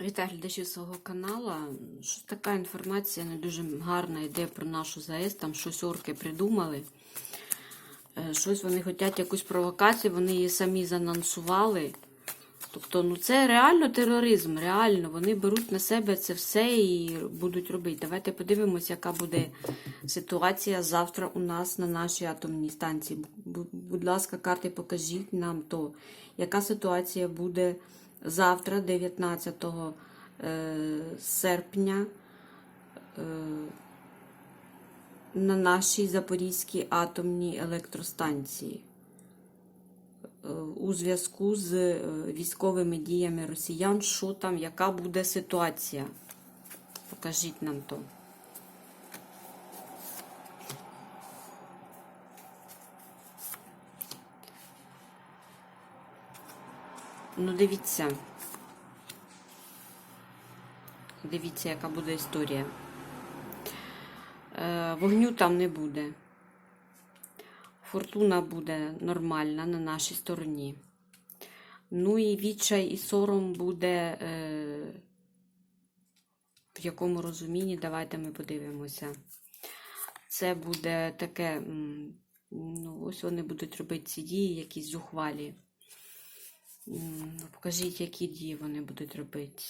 Вітаю глядачів свого каналу. Щось така інформація не дуже гарна йде про нашу ЗАЕС. Там щось орки придумали. Е, Щось вони хочуть якусь провокацію, вони її самі занонсували. Тобто, ну це реально тероризм, реально. Вони беруть на себе це все і будуть робити. Давайте подивимося, яка буде ситуація завтра у нас на нашій атомній станції. Будь ласка, карти, покажіть нам то, яка ситуація буде завтра, 19 е, серпня, е, на нашій Запорізькій атомній електростанції е, у зв'язку з військовими діями росіян, що там, яка буде ситуація? Покажіть нам то. Ну, дивіться. Дивіться, яка буде історія. Е, вогню там не буде. Фортуна буде нормальна на нашій стороні. Ну і відчай і сором буде е, в якому розумінні, давайте ми подивимося. Це буде таке, ну, ось вони будуть робити ці дії, якісь зухвалі. Ну, Покажіть, які дії вони будуть робити.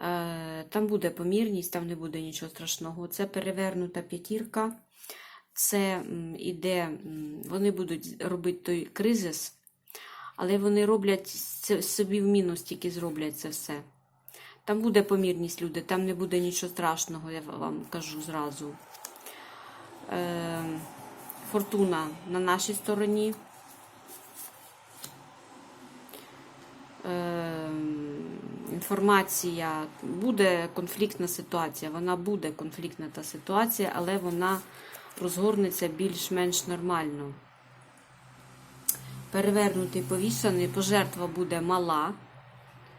Е, Там буде помірність, там не буде нічого страшного. Це перевернута п'ятірка. Це іде, вони будуть робити той кризис, але вони роблять собі в мінус, тільки зроблять це все. Там буде помірність, люди, там не буде нічого страшного, я вам кажу зразу. Е, Фортуна на нашій стороні. Е, інформація, буде конфліктна ситуація. Вона буде конфліктна та ситуація, але вона розгорнеться більш-менш нормально. Перевернутий повішаний, пожертва буде мала,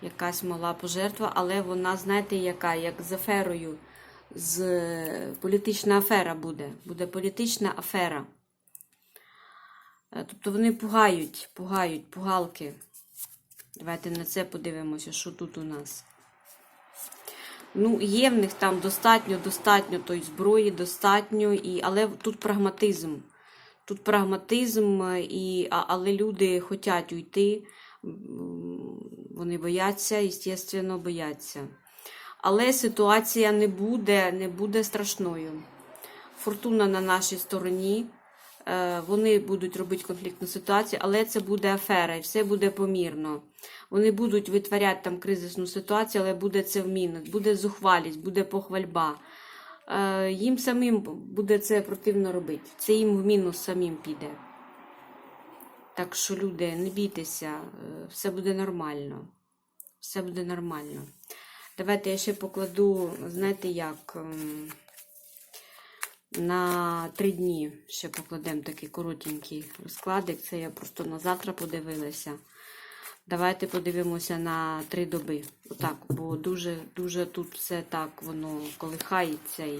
якась мала пожертва, але вона, знаєте, яка, як з аферою, з політична афера буде. Буде політична афера. Е, Тобто вони пугають, пугають, пугалки. Давайте на це подивимося, що тут у нас. Ну, є в них там достатньо, достатньо тої зброї, достатньо, і, але тут прагматизм. Тут прагматизм, е, і, але люди хочуть уйти. Вони бояться, звісно, бояться. Але ситуація не буде, не буде страшною. Фортуна на нашій стороні. Е, Вони будуть робити конфліктну ситуацію, але це буде афера, і все буде помірно. Вони будуть витворяти там кризисну ситуацію, але буде це в буде зухвалість, буде похвальба. Е, Їм самим буде це противно робити. Це їм в мінус самим піде. Так що, люди, не бійтеся, е, все буде нормально. Все буде нормально. Давайте я ще покладу, знаєте як, ем, на три дні ще покладемо такий коротенький розкладик. Це я просто на завтра подивилася. Давайте подивимося на три доби. Отак, бо дуже, дуже тут все так воно колихається і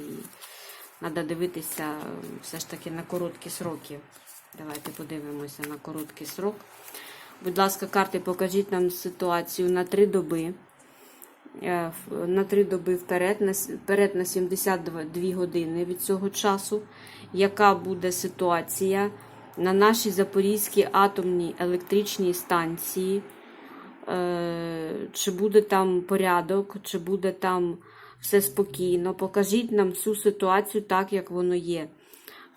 треба дивитися все ж таки на короткі сроки. Давайте подивимося на короткий срок. Будь ласка, карти, покажіть нам ситуацію на три доби. Е, На три доби вперед, на, с- вперед на 72 години від цього часу. Яка буде ситуація на нашій Запорізькій атомній електричній станції? Е, Чи буде там порядок, чи буде там все спокійно? Покажіть нам цю ситуацію так, як воно є.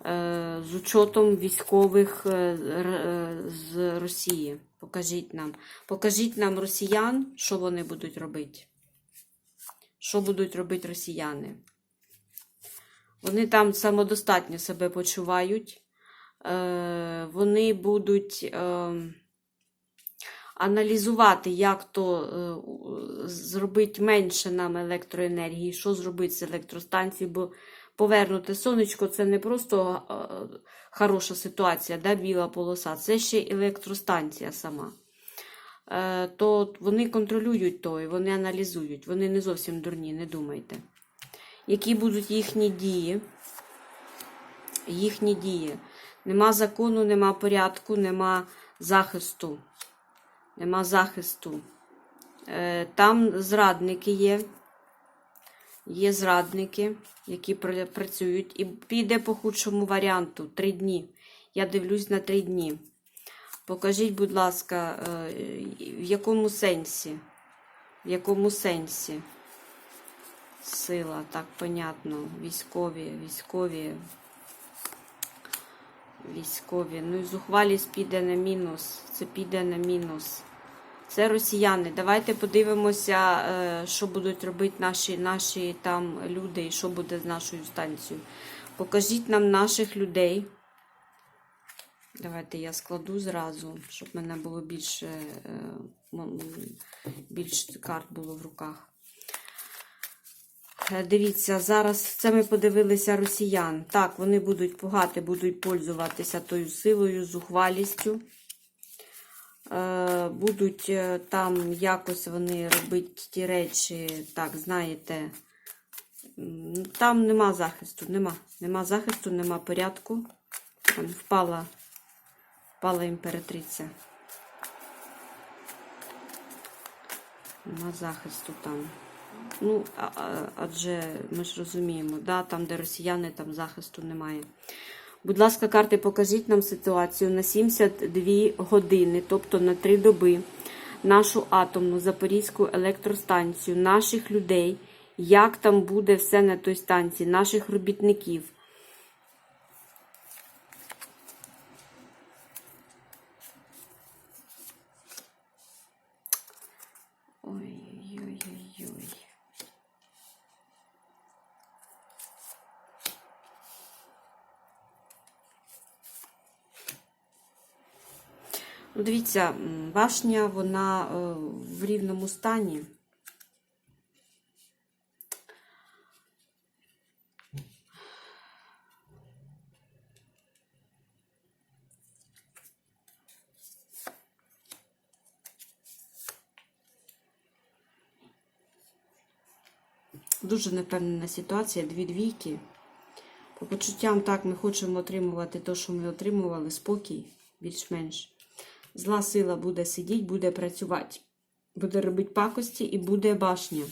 Е, З учетом військових з Росії. Покажіть нам. Покажіть нам росіян, що вони будуть робити. Що будуть робити росіяни? Вони там самодостатньо себе почувають. Е, Вони будуть е, аналізувати, як то е, зробити менше нам електроенергії, що зробити з електростанцією, бо повернути сонечко це не просто хороша ситуація, да, біла полоса, це ще електростанція сама. Е, То вони контролюють то і вони аналізують. Вони не зовсім дурні, не думайте. Які будуть їхні дії? Їхні дії. Нема закону, нема порядку, нема захисту. Нема захисту. Е, Там зрадники є. Є зрадники, які працюють. І піде по худшому варіанту. Три дні. Я дивлюсь на три дні. Покажіть, будь ласка, е, в якому сенсі? В якому сенсі? Сила, так, понятно. Військові, військові. Військові. Ну і зухвалість піде на мінус. Це піде на мінус. Це росіяни. Давайте подивимося, е, що будуть робити наші, наші там люди і що буде з нашою станцією. Покажіть нам наших людей. Давайте я складу зразу, щоб в мене було більше, е, більше карт було в руках. Е, Дивіться, зараз це ми подивилися росіян. Так, вони будуть пугати, будуть пользуватися тою силою, зухвалістю. Е, Будуть там якось вони робити ті речі, так, знаєте, там нема захисту, нема. Нема захисту, нема порядку. Там впала, впала імператриця. Нема захисту там. Ну, адже ми ж розуміємо, да, там, де росіяни, там захисту немає. Будь ласка, карти, покажіть нам ситуацію на 72 години, тобто на 3 доби, нашу атомну Запорізьку електростанцію, наших людей, як там буде все на той станції, наших робітників. Ой-ой-ой-ой. Ну, Дивіться, башня, вона е, в рівному стані. Дуже непевнена ситуація, дві двійки. По почуттям, так, ми хочемо отримувати те, що ми отримували, спокій, більш-менш. Зла сила буде сидіти, буде працювати, буде робити пакості і буде башня.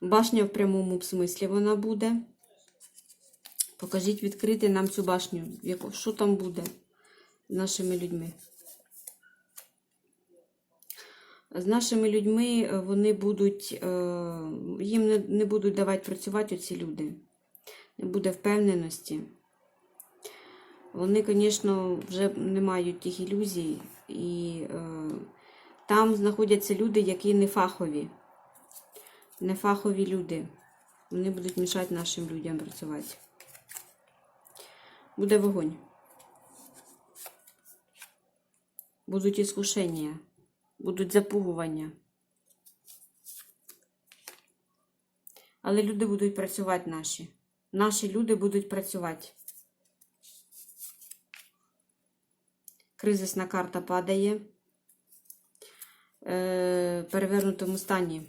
Башня в прямому смислі вона буде. Покажіть відкрити нам цю башню. Що там буде з нашими людьми? З нашими людьми е, вони будуть, е, їм не будуть давати працювати оці люди. Не буде впевненості. Вони, звісно, вже не мають тих ілюзій, і е, там знаходяться люди, які не фахові. Не фахові люди. Вони будуть мішати нашим людям працювати. Буде вогонь. Будуть іскушення, будуть запугування. Але люди будуть працювати наші. Наші люди будуть працювати. Кризисна карта падає. Е, перевернутому стані.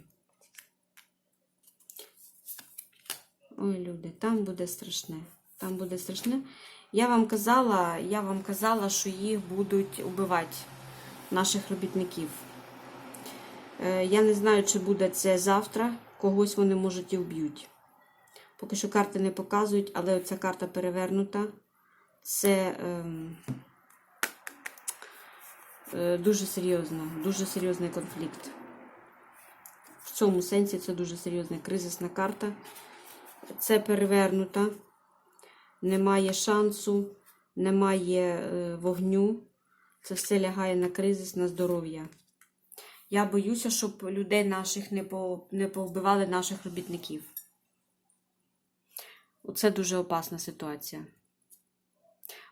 Ой, люди, там буде страшне. Там буде страшне. Я вам казала, я вам казала, що їх будуть убивати, наших робітників. Е, я не знаю, чи буде це завтра. Когось вони можуть і вб'ють. Поки що карти не показують, але оця карта перевернута. Це е, дуже серйозно, дуже серйозний конфлікт. В цьому сенсі це дуже серйозна кризисна карта. Це перевернута. Немає шансу, немає е, вогню. Це все лягає на кризис, на здоров'я. Я боюся, щоб людей наших не, по, не повбивали наших робітників. Оце дуже опасна ситуація.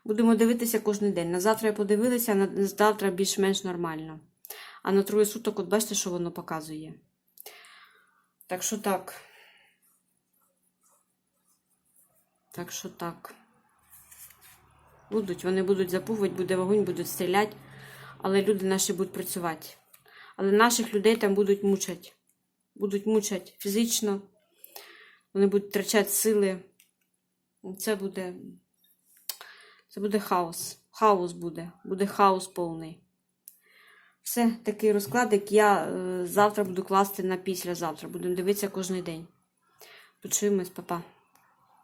Будемо дивитися кожен день. На завтра я подивилася, на завтра більш-менш нормально. А на троє суток, от бачите, що воно показує. Так що так. Так що так. Будуть, вони будуть запугувати, буде вогонь, будуть стріляти, але люди наші будуть працювати. Але наших людей там будуть мучати. Будуть мучати фізично. Вони будуть втрачати сили. Це буде. Це буде хаос. Хаос буде. Буде хаос повний. Все, такий розкладик. Я е, завтра буду класти на післязавтра. Будемо дивитися кожен день. Почуємось, папа.